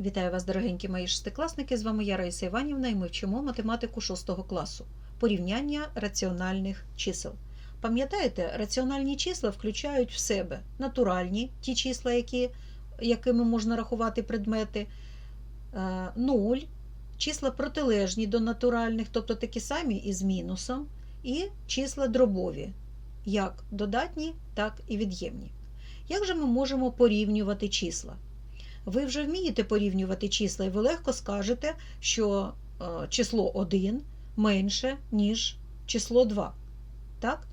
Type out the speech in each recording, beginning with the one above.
Вітаю вас, дорогенькі мої шестикласники. З вами я Раїса Іванівна, і ми вчимо математику 6 класу. Порівняння раціональних чисел. Пам'ятаєте, раціональні числа включають в себе натуральні ті числа, які, якими можна рахувати предмети, е, нуль, числа протилежні до натуральних, тобто такі самі із мінусом, і числа дробові, як додатні, так і від'ємні. Як же ми можемо порівнювати числа? Ви вже вмієте порівнювати числа, і ви легко скажете, що е, число 1 менше, ніж число 2. Так?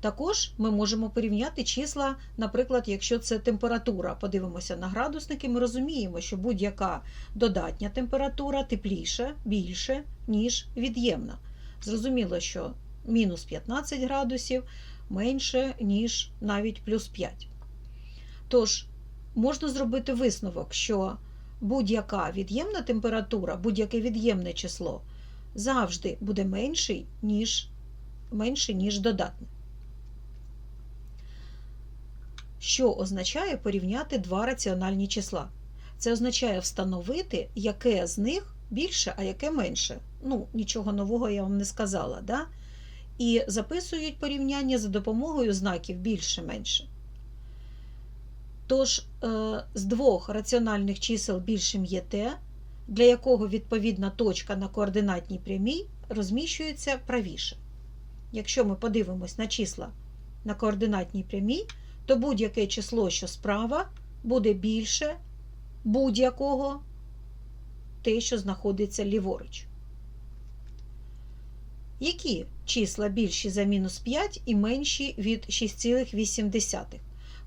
Також ми можемо порівняти числа, наприклад, якщо це температура. Подивимося на градусники, ми розуміємо, що будь-яка додатня температура тепліше, більше, ніж від'ємна. Зрозуміло, що мінус 15 градусів менше, ніж навіть плюс 5. Тож, можна зробити висновок, що будь-яка від'ємна температура, будь-яке від'ємне число завжди буде менший, ніж, менше, ніж додатне. Що означає порівняти два раціональні числа? Це означає встановити, яке з них більше, а яке менше. Ну, нічого нового я вам не сказала. Да? І записують порівняння за допомогою знаків більше-менше. Тож, з двох раціональних чисел більшим є те, для якого відповідна точка на координатній прямій розміщується правіше. Якщо ми подивимось на числа на координатній прямій, то будь-яке число, що справа, буде більше будь-якого те, що знаходиться ліворуч. Які числа більші за мінус 5 і менші від 6,8?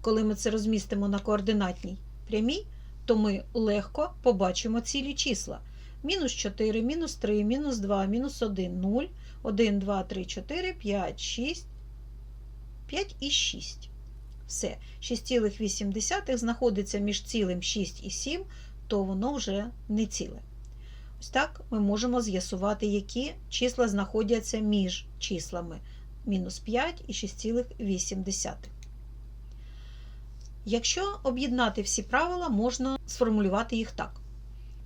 Коли ми це розмістимо на координатній прямій, то ми легко побачимо цілі числа. Мінус 4, мінус 3, мінус 2, мінус 1, 0, 1, 2, 3, 4, 5, 6, 5 і 6. Все. 6,8 знаходиться між цілим 6 і 7, то воно вже не ціле. Ось так ми можемо з'ясувати, які числа знаходяться між числами мінус 5 і 6,8. Якщо об'єднати всі правила, можна сформулювати їх так.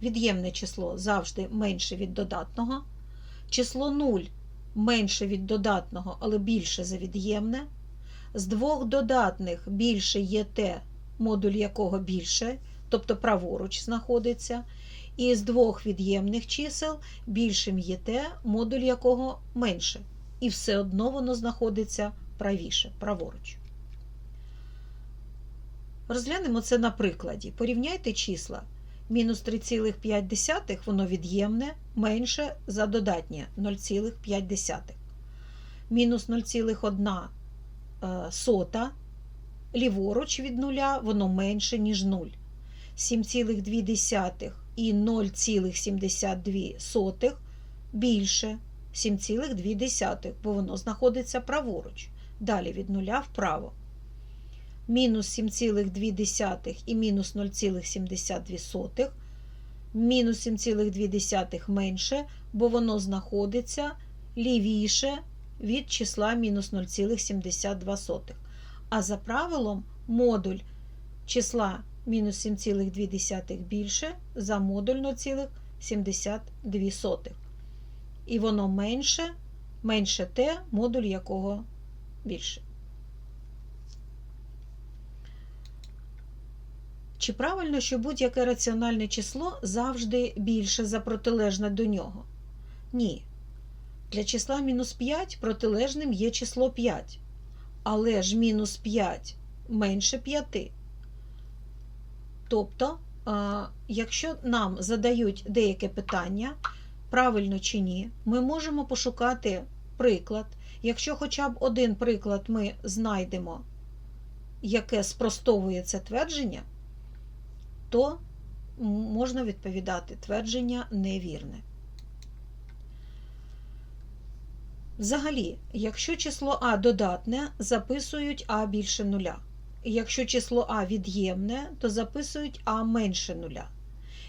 Від'ємне число завжди менше від додатного, число 0 менше від додатного, але більше за від'ємне. З двох додатних більше є те, модуль якого більше, тобто праворуч знаходиться. І з двох від'ємних чисел більшим є те, модуль якого менше. І все одно воно знаходиться правіше, праворуч. Розглянемо це на прикладі. Порівняйте числа. Мінус 3,5 воно від'ємне менше за додатнє 0,5. Мінус 0,1 сота ліворуч від нуля, воно менше, ніж 0. 7,2 і 0,72 більше 7,2, бо воно знаходиться праворуч. Далі від нуля вправо мінус 7,2 і мінус 0,72, мінус 7,2 менше, бо воно знаходиться лівіше від числа мінус 0,72. А за правилом модуль числа мінус 7,2 більше за модуль 0,72. І воно менше, менше те, модуль якого більше. Чи правильно, що будь-яке раціональне число завжди більше за протилежне до нього? Ні. Для числа мінус 5 протилежним є число 5. Але ж мінус 5 менше 5. Тобто, якщо нам задають деяке питання, правильно чи ні, ми можемо пошукати приклад. Якщо хоча б один приклад ми знайдемо, яке спростовує це твердження, то можна відповідати твердження невірне. Взагалі, якщо число А додатне, записують А більше нуля. Якщо число А від'ємне, то записують А менше нуля.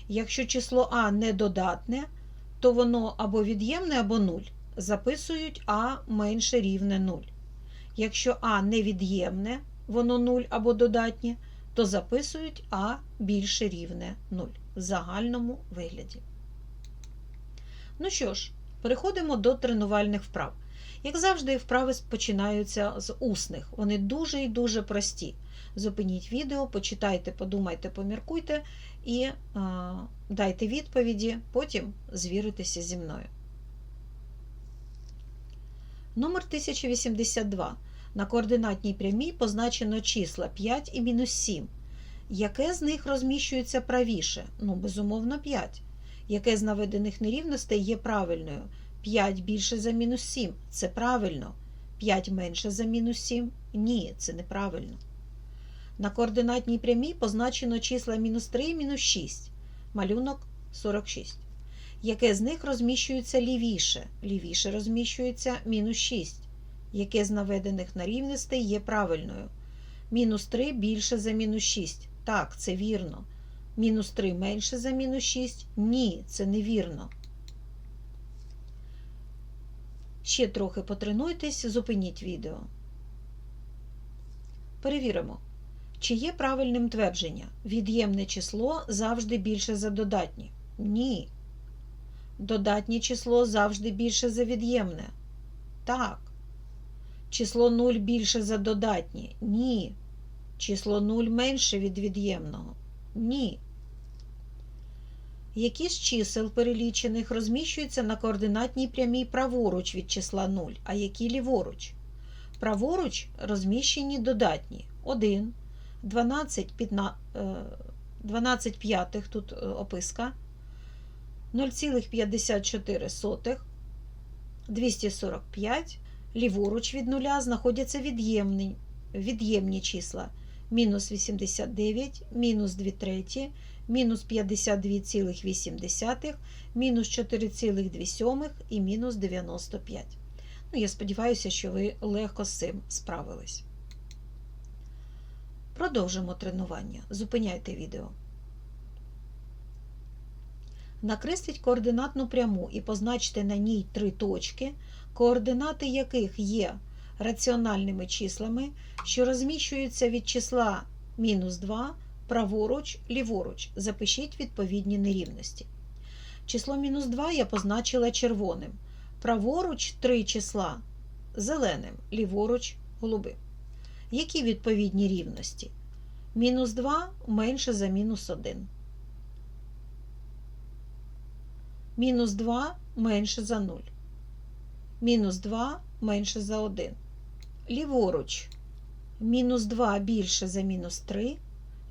Якщо число А недодатне, то воно або від'ємне, або 0. Записують А менше рівне 0. Якщо А невід'ємне, воно 0 або додатнє, то записують А більше рівне 0 в загальному вигляді. Ну що ж, переходимо до тренувальних вправ. Як завжди, вправи починаються з усних. Вони дуже і дуже прості. Зупиніть відео, почитайте, подумайте, поміркуйте і а, дайте відповіді, потім звіритеся зі мною. Номер 1082. На координатній прямій позначено числа 5 і мінус 7. Яке з них розміщується правіше? Ну, безумовно, 5. Яке з наведених нерівностей є правильною? 5 більше за мінус 7. Це правильно. 5 менше за мінус 7. Ні, це неправильно. На координатній прямій позначено числа мінус 3 і мінус 6. Малюнок 46. Яке з них розміщується лівіше? Лівіше розміщується мінус 6. Яке з наведених на рівностей є правильною? Мінус 3 більше за мінус 6. Так, це вірно. Мінус 3 менше за мінус 6. Ні, це невірно. Ще трохи потренуйтесь, зупиніть відео. Перевіримо. Чи є правильним твердження? Від'ємне число завжди більше за додатнє? Ні. Додатнє число завжди більше за від'ємне? Так. Число 0 більше за додатнє? Ні. Число 0 менше від від'ємного? Ні. Які з чисел перелічених розміщуються на координатній прямій праворуч від числа 0, а які ліворуч? Праворуч розміщені додатні 1, 12, 15, 12 п'ятих тут е, описка, 0,54, 245. Ліворуч від нуля знаходяться від'ємні, від'ємні числа мінус 89, мінус 2 треті, мінус 52,8, мінус 4,2 і мінус 95. Ну, я сподіваюся, що ви легко з цим справились. Продовжимо тренування. Зупиняйте відео. Накресліть координатну пряму і позначте на ній три точки, координати яких є раціональними числами, що розміщуються від числа мінус 2 праворуч, ліворуч. Запишіть відповідні нерівності. Число мінус 2 я позначила червоним. Праворуч три числа зеленим, ліворуч голубим. Які відповідні рівності? Мінус 2 менше за мінус 1. Мінус 2 менше за 0. Мінус 2 менше за 1. Ліворуч. Мінус 2 більше за мінус 3.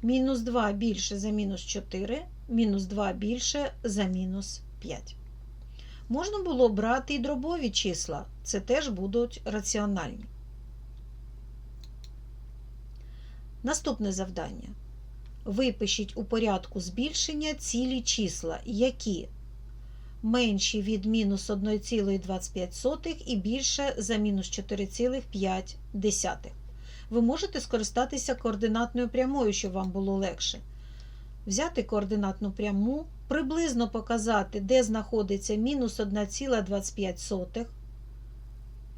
Мінус 2 більше за мінус 4. Мінус 2 більше за мінус 5. Можна було брати і дробові числа. Це теж будуть раціональні. Наступне завдання. Випишіть у порядку збільшення цілі числа, які менші від мінус 1,25 і більше за мінус 4,5. Ви можете скористатися координатною прямою, щоб вам було легше. Взяти координатну пряму, приблизно показати, де знаходиться мінус 1,25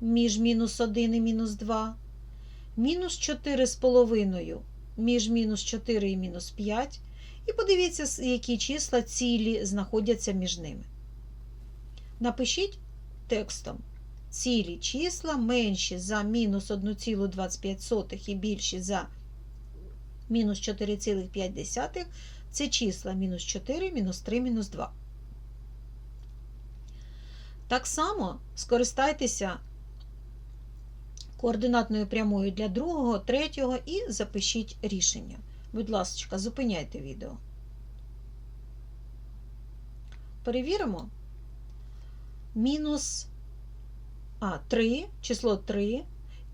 між мінус 1 і мінус 2, мінус 4,5 між мінус 4 і мінус 5. І подивіться, які числа цілі знаходяться між ними. Напишіть текстом. Цілі числа менші за мінус 1,25 і більші за мінус 4,5 це числа мінус 4, мінус 3, мінус 2. Так само скористайтеся координатною прямою для другого, третього і запишіть рішення. Будь ласка, зупиняйте відео. Перевіримо. Мінус а, 3, число 3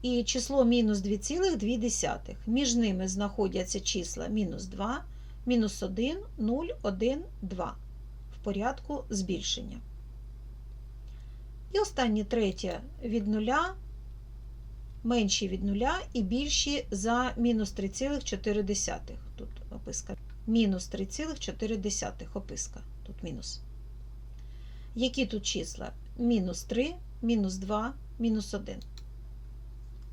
і число мінус 2,2. Між ними знаходяться числа мінус 2, мінус 1, 0, 1, 2 в порядку збільшення. І останнє третє від нуля, менші від нуля і більші за мінус 3,4. Тут описка. Мінус 3,4 описка. Тут мінус. Які тут числа? Мінус 3, мінус 2, мінус 1.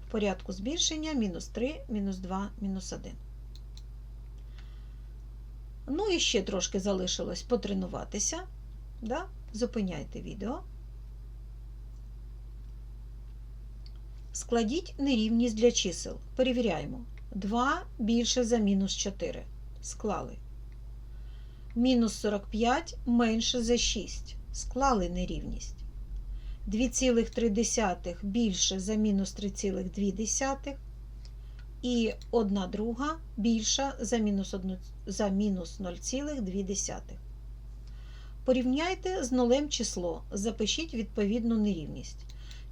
В порядку збільшення мінус 3, мінус 2, мінус 1. Ну і ще трошки залишилось потренуватися. Да? Зупиняйте відео. Складіть нерівність для чисел. Перевіряємо. 2 більше за мінус 4. Склали. Мінус 45 менше за 6. Склали нерівність. 2,3 більше за мінус 3,2. І 1 друга більша за мінус, 1, за мінус 0,2. Порівняйте з нулем число. Запишіть відповідну нерівність.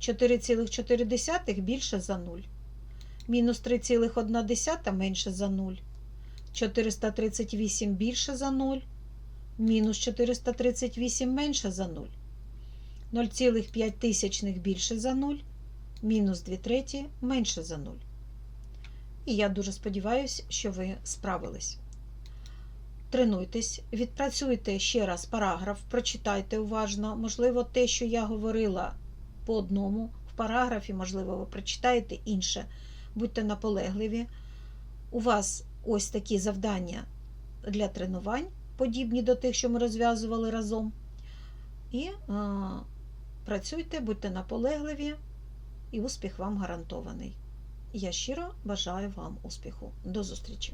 4,4 більше за 0. Мінус 3,1 менше за 0. 438 більше за 0. Мінус 438 менше за 0. 0,5 тисячних більше за 0. Мінус 2 треті менше за 0. І я дуже сподіваюся, що ви справились. Тренуйтесь, відпрацюйте ще раз параграф, прочитайте уважно. Можливо, те, що я говорила по одному в параграфі, можливо, ви прочитаєте інше. Будьте наполегливі. У вас ось такі завдання для тренувань, подібні до тих, що ми розв'язували разом. І а, працюйте, будьте наполегливі, і успіх вам гарантований. Я щиро бажаю вам успіху. До зустрічі!